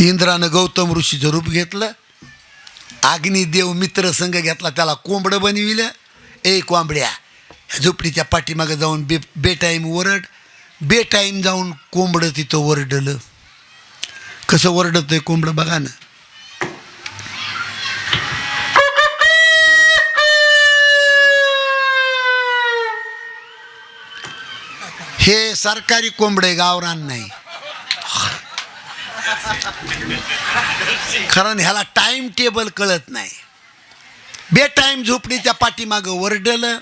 इंद्रानं गौतम ऋषीचं रूप घेतलं. अग्निदेव मित्र संघ घेतला त्याला कोंबडं बनविलं. ए कोंबड्या झोपडीच्या पाठीमागं जाऊन बे बेटाईम वरड बेटाईम जाऊन कोंबडं तिथं वरडलं कसं वरडत आहे कोंबडं बघा ना. हे सरकारी कोंबडे गावरान नाही. कारण ह्याला टाइम टेबल कळत नाही. बेटाईम झोपडीच्या पाठीमागं वरडलं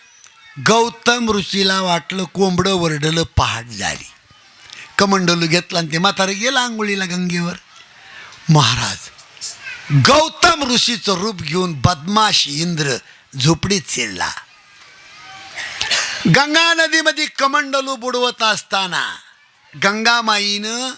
गौतम ऋषीला वाटलं कोंबडं वरडलं पहाट झाली. कमंडलू घेतला आणि ते म्हातारं गेलं आंघोळीला गंगेवर. महाराज गौतम ऋषीचं रूप घेऊन बदमाश इंद्र झोपडीत शिरला. गंगा नदीमध्ये कमंडलू बुडवत असताना गंगामाईनं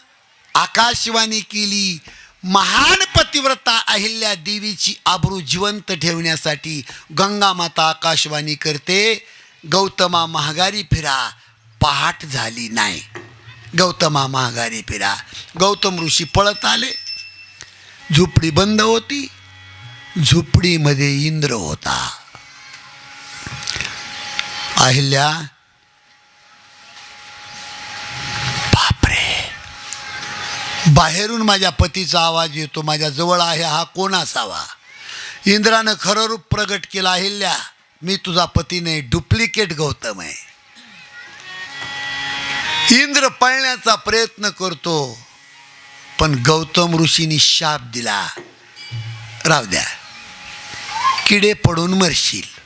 आकाशवाणी केली. महान पतिव्रता अहिल्या देवीची आबरू जिवंत ठेवण्यासाठी गंगा माता आकाशवाणी करते. गौतमा महागारी फिरा पहाट झाली नाही. गौतमा महागारी फिरा. गौतम ऋषी पळत आले. झोपडी बंद होती. झोपडीमध्ये इंद्र होता. अहिल्या बाहेरून माझ्या पतीचा आवाज येतो माझ्या जवळ आहे हा कोण असावा? इंद्रानं खरं रूप प्रगट केलं अहिल्या मी तुझा पती नाही डुप्लिकेट गौतम आहे. इंद्र पळण्याचा प्रयत्न करतो पण गौतम ऋषीनी शाप दिला. राव द्या. किडे पडून मरशील.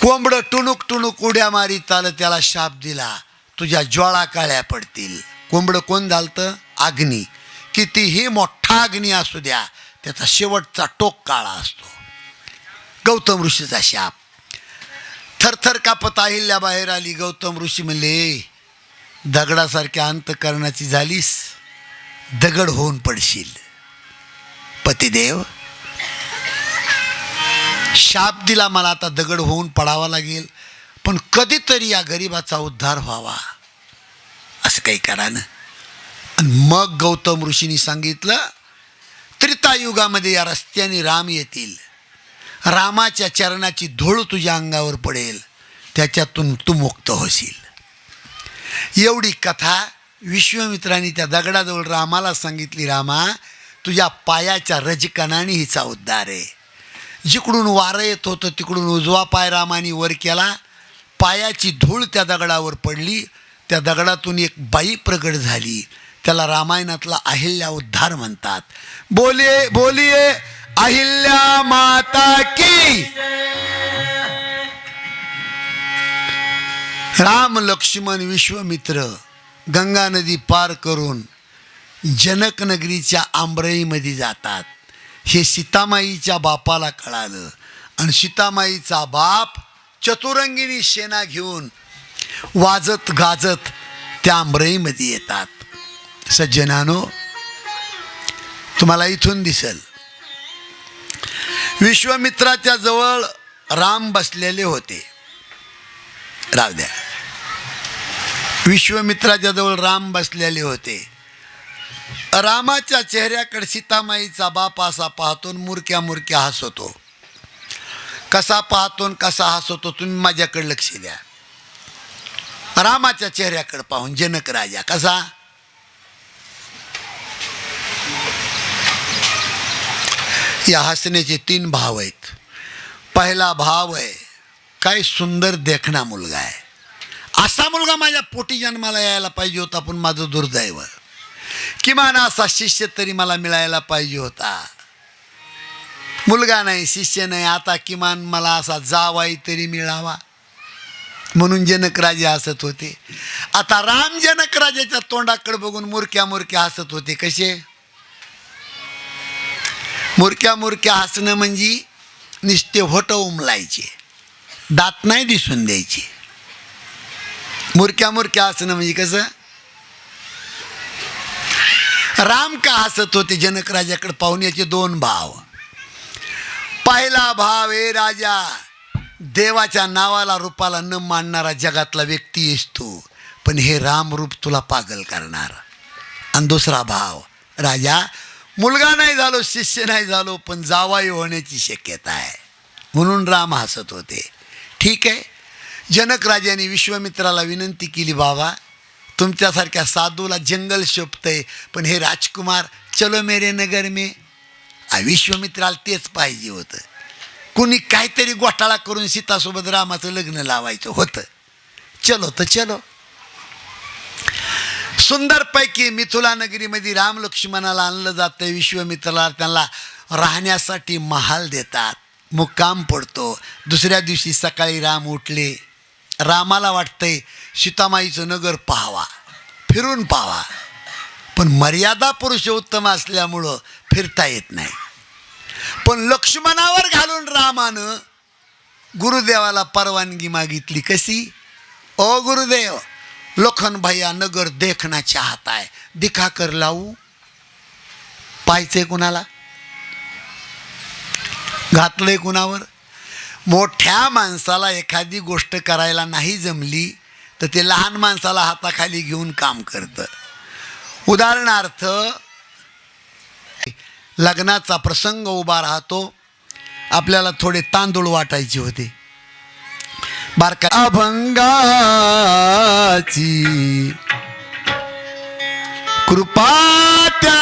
कोंबडं टुणूक टुणूक उड्या मारी चालत त्याला शाप दिला. तुझ्या ज्वाळा काळ्या पडतील. कोंबडं कोण झालतं? अग्नी. कितीही मोठा अग्नी असू द्या त्याचा शेवटचा टोक काळा असतो. गौतम ऋषीचा शाप. थरथर कापत अहिल्या बाहेर आली. गौतम ऋषी म्हणले दगडासारख्या अंतकरणाची झालीस दगड होऊन पडशील. पतिदेव शाप दिला मला आता दगड होऊन पडावा लागेल पण कधीतरी या गरिबाचा उद्धार व्हावा. असं काही करा ना. आणि मग गौतम ऋषींनी सांगितलं त्रितायुगामध्ये या रस्त्याने राम येतील. रामाच्या चरणाची धूळ तुझ्या अंगावर पडेल. त्याच्यातून तू मुक्त होशील. एवढी कथा विश्वमित्राने त्या दगडाजवळ रामाला सांगितली रामा तुझ्या पायाच्या रजकणाने हिचा उद्धार आहे. जिकडून वारं येत होतं तिकडून उजवा पाय रामाने वर केला. पायाची धूळ त्या दगडावर पडली. त्या दगडातून एक बाई प्रगट झाली. त्याला रामायणातला अहिल्या उद्धार म्हणतात. बोलिये बोलिये अहिल्या माता की. राम लक्ष्मण विश्वमित्र गंगा नदी पार करून जनकनगरीच्या आंबरईमध्ये जातात. हे सीतामाईच्या बापाला कळालं. आणि सीतामाईचा बाप चतुरंगिनी सेना घेऊन वाजत गाजत त्या आंबरईमध्ये येतात. सज्जनानो तुम्हाला इथून दिसेल. विश्वामित्राच्या जवळ राम बसलेले होते. राव द्या. विश्वमित्राच्या जवळ राम बसलेले होते. रामाच्या चेहऱ्याकडे सीतामाईचा बाप असा पाहतो मुरक्या मुरक्या हसवतो कसा पाहतो आणि कसा हसवतो तुम्ही माझ्याकडे लक्ष द्या. रामाच्या चेहऱ्याकडे पाहून जनक राजा कसा? या हसण्याचे तीन भाव आहेत. पहिला भाव आहे काय सुंदर देखणा मुलगा आहे. असा मुलगा माझ्या पोटी जन्माला यायला पाहिजे होता पण माझं दुर्दैव. किमान असा शिष्य तरी मला मिळायला पाहिजे होता. मुलगा नाही शिष्य नाही आता किमान मला असा जावाई तरी मिळावा. म्हणून जनकराजे हसत होते. आता राम जनकराजाच्या तोंडाकडे बघून मुरक्या मुरक्या हसत होते. कसे? मुरक्या मुरक्या हसणं म्हणजे निस्ते होट उमलायचे. दात नाही दिसून द्यायचे. मुरक्या मुरक्या हसणं म्हणजे कसं? राम का हसत होते जनक राजाकडे पाहून? याचे दोन भाव. पहिला भाव हे राजा देवाच्या नावाला रूपाला न मानणारा जगातला व्यक्ती आहेस तू. पण हे राम रूप तुला पागल करणार. आणि दुसरा भाव राजा मुलगा नाही झालो शिष्य नाही झालो पण जावाई होण्याची शक्यता आहे. म्हणून राम हसत होते. ठीक आहे. जनक राजाने विश्वामित्राला विनंती केली बाबा तुमच्यासारख्या साधूला जंगल शोभतंय पण हे राजकुमार चलो मेरे नगर मे. विश्वमित्राला विश्वामित्राला तेच पाहिजे होतं. कुणी काहीतरी घोटाळा करून सीतासोबत रामाचं लग्न लावायचं होतं. चलो तर चलो. सुंदरपैकी मिथुला नगरीमध्ये राम लक्ष्मणाला आणलं जातं. विश्वमित्राला त्यांना राहण्यासाठी महाल देतात. मुक्काम पडतो. दुसऱ्या दिवशी सकाळी राम उठले. रामाला वाटतंय सीतामाईचं नगर पाहावा. फिरून पाहावा. पण मर्यादा पुरुषोत्तम असल्यामुळं फिरता येत नाही. पण लक्ष्मणावर घालून रामानं गुरुदेवाला परवानगी मागितली कशी? ओ गुरुदेव लखन भैया नगर देखना चाहता है दिखा कर लावू. पाहायचंय कुणाला? घातलंय कुणावर? मोठ्या माणसाला एखादी गोष्ट करायला नाही जमली तर ते लहान माणसाला हाताखाली घेऊन काम करतं. उदाहरणार्थ लग्नाचा प्रसंग उभा राहतो. आपल्याला थोडे तांदूळ वाटायचे होते. बारका. अभंगाची कृपा त्या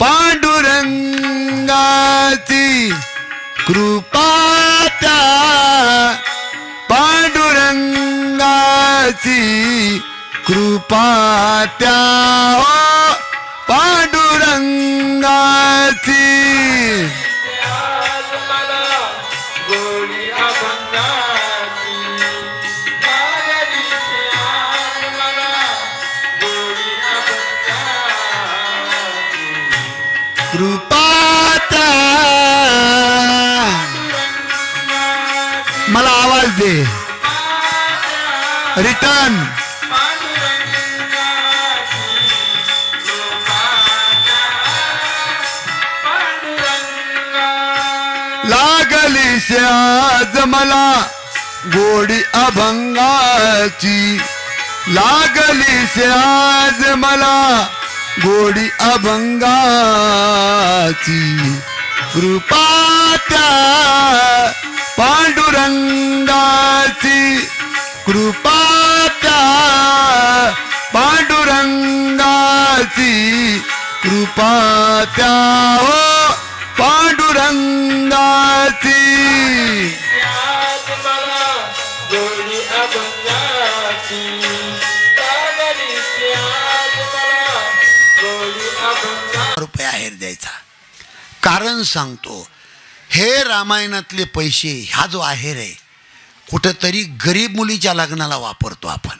पांडुरंगाची कृपा त्या पांडुरंगाची कृपा त्या पांडुरंगाची. मध्ये. रिटर्न लागली आज मला गोडी अभंगाची. लागली आज मला गोडी अभंगाची. कृपा त्या पांडुरंगाची कृपा त्या पांडुरंगाची कृपा त्या हो पांडुरंगाची Yeah. कारण सांगतो. हे रामायणातले पैसे हा जो आहेर आहे कुठंतरी गरीब मुलीच्या लग्नाला वापरतो आपण.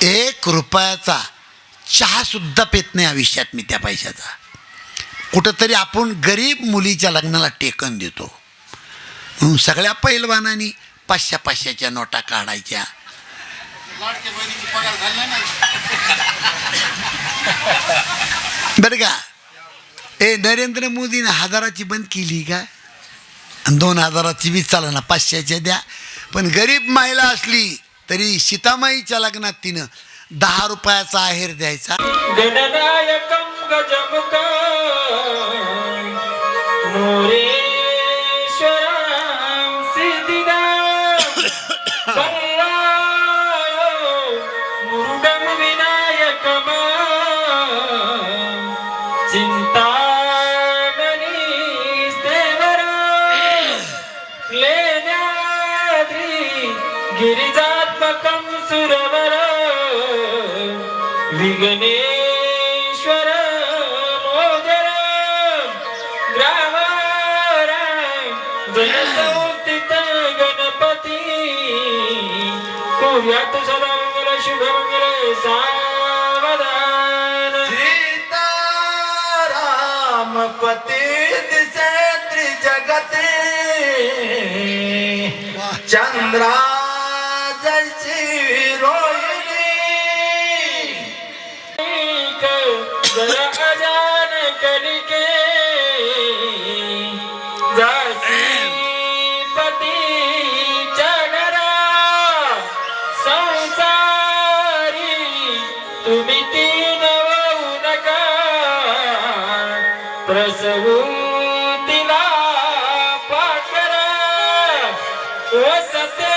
एक रुपयाचा चहासुद्धा पेत नाही आयुष्यात मी त्या पैशाचा. कुठंतरी आपण गरीब मुलीच्या लग्नाला टेकन देतो. म्हणून सगळ्या पैलवानांनी पाचशे पाचशेच्या नोटा काढायच्या. बरं का? ए नरेंद्र मोदीनं हजाराची बंद केली का? आणि दोन हजाराची बी चाला ना पाचशेच्या द्या. पण गरीब महिला असली तरी सीतामाईच्या लग्नात तिनं दहा रुपयाचा आहेर द्यायचा. गजमुख विघ्नेश्वर मोदर ग्रामर जनसंस्थित गणपती. कुर्यात सदा मंगल शुभ मंगल सावधान. सीताराम पती दिसे त्रिजगते चंद्रा ओ सते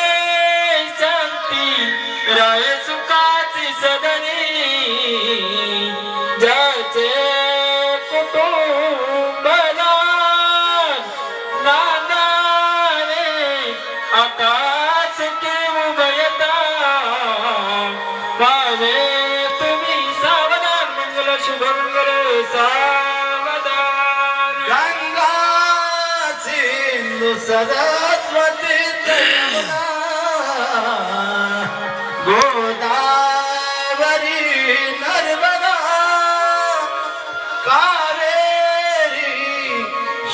शांती राय सुखाची सदनी ज्याचे कुटुंबला नानाने आकाश के उभयता पावे तुम्ही सावधान मंगल शुभ मंगल सावधान. गंगा सिंधू सरस्वती यमुना, गोदावरी नर्मदा कावेरी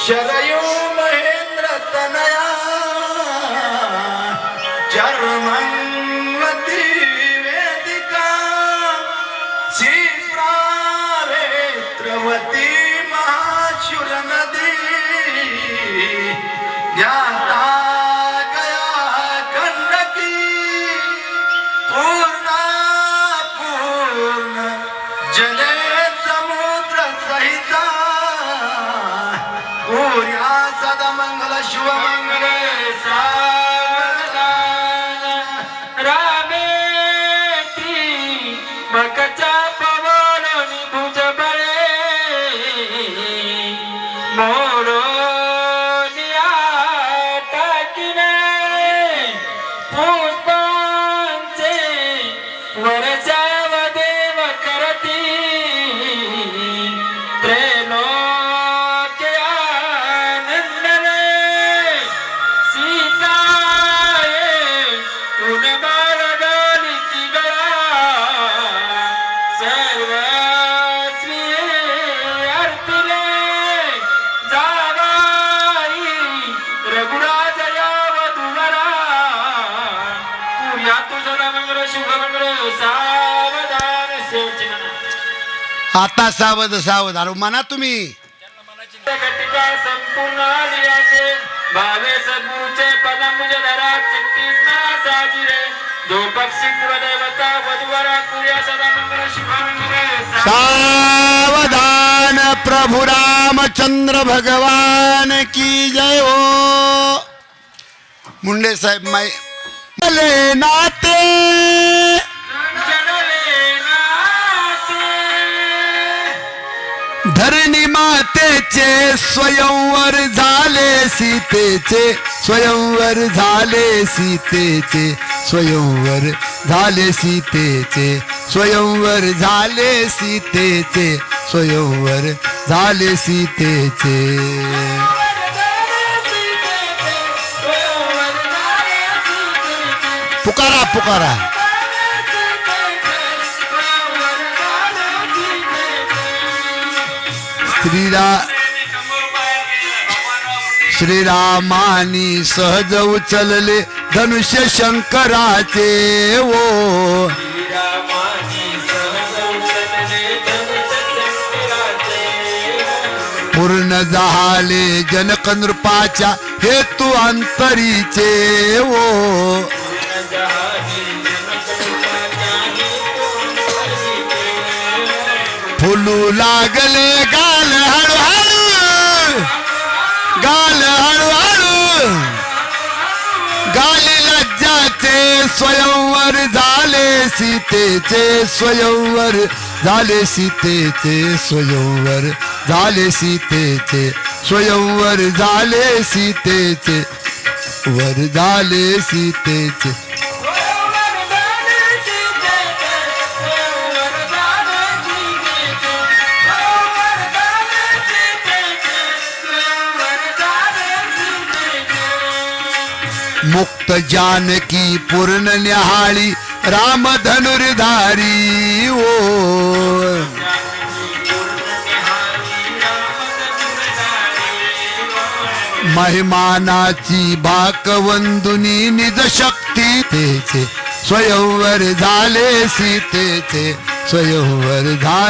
शरयू महेंद्र तनया चर्मन्वती आता सावध सावध अरे म्हणा तुम्ही घटिका संपूर्ण आलियाचे भावे सद्गुरूचे पदमुज धरा चित्तीस ना साजिरे जो पक्षी कुलदेवता वधुवरा कुर्या सदा मंगल शुभ मंगल सावधान प्रभु रामचंद्र भगवान की जय हो मुंडे साहेब माई जनले नाते। धरणी मातेचे स्वयंवर झाले सीतेचे स्वयंवर झाले सीतेचे स्वयंवर झाले सीतेचे स्वयंवर झाले सीतेचे स्वयंवर झाले सीतेचे. पुकारा पुकारा श्रीरा श्रीरामानी सहज उचलले धनुष्य शंकराचे ओ पूर्ण झाले जनक नृपाच्या हेतू अंतरीचे ओ फुलू लागले गाल हळूहळू. गाल हळूहळू. गाल लज्जाचे स्वयंवर झाले सीतेचे स्वयंवर. झाले सीतेचे स्वयंवर. झाले सीतेचे स्वयंवर. झाले सीतेचे वर. झाले सीतेचे मुक्त जानकी पूर्ण न्याहाळी राम धनुर्धारी ओ महिमानाची भाकवंदुनी निज शक्ती तेचे स्वयंवर झाले सीतेचे स्वयंवर झाले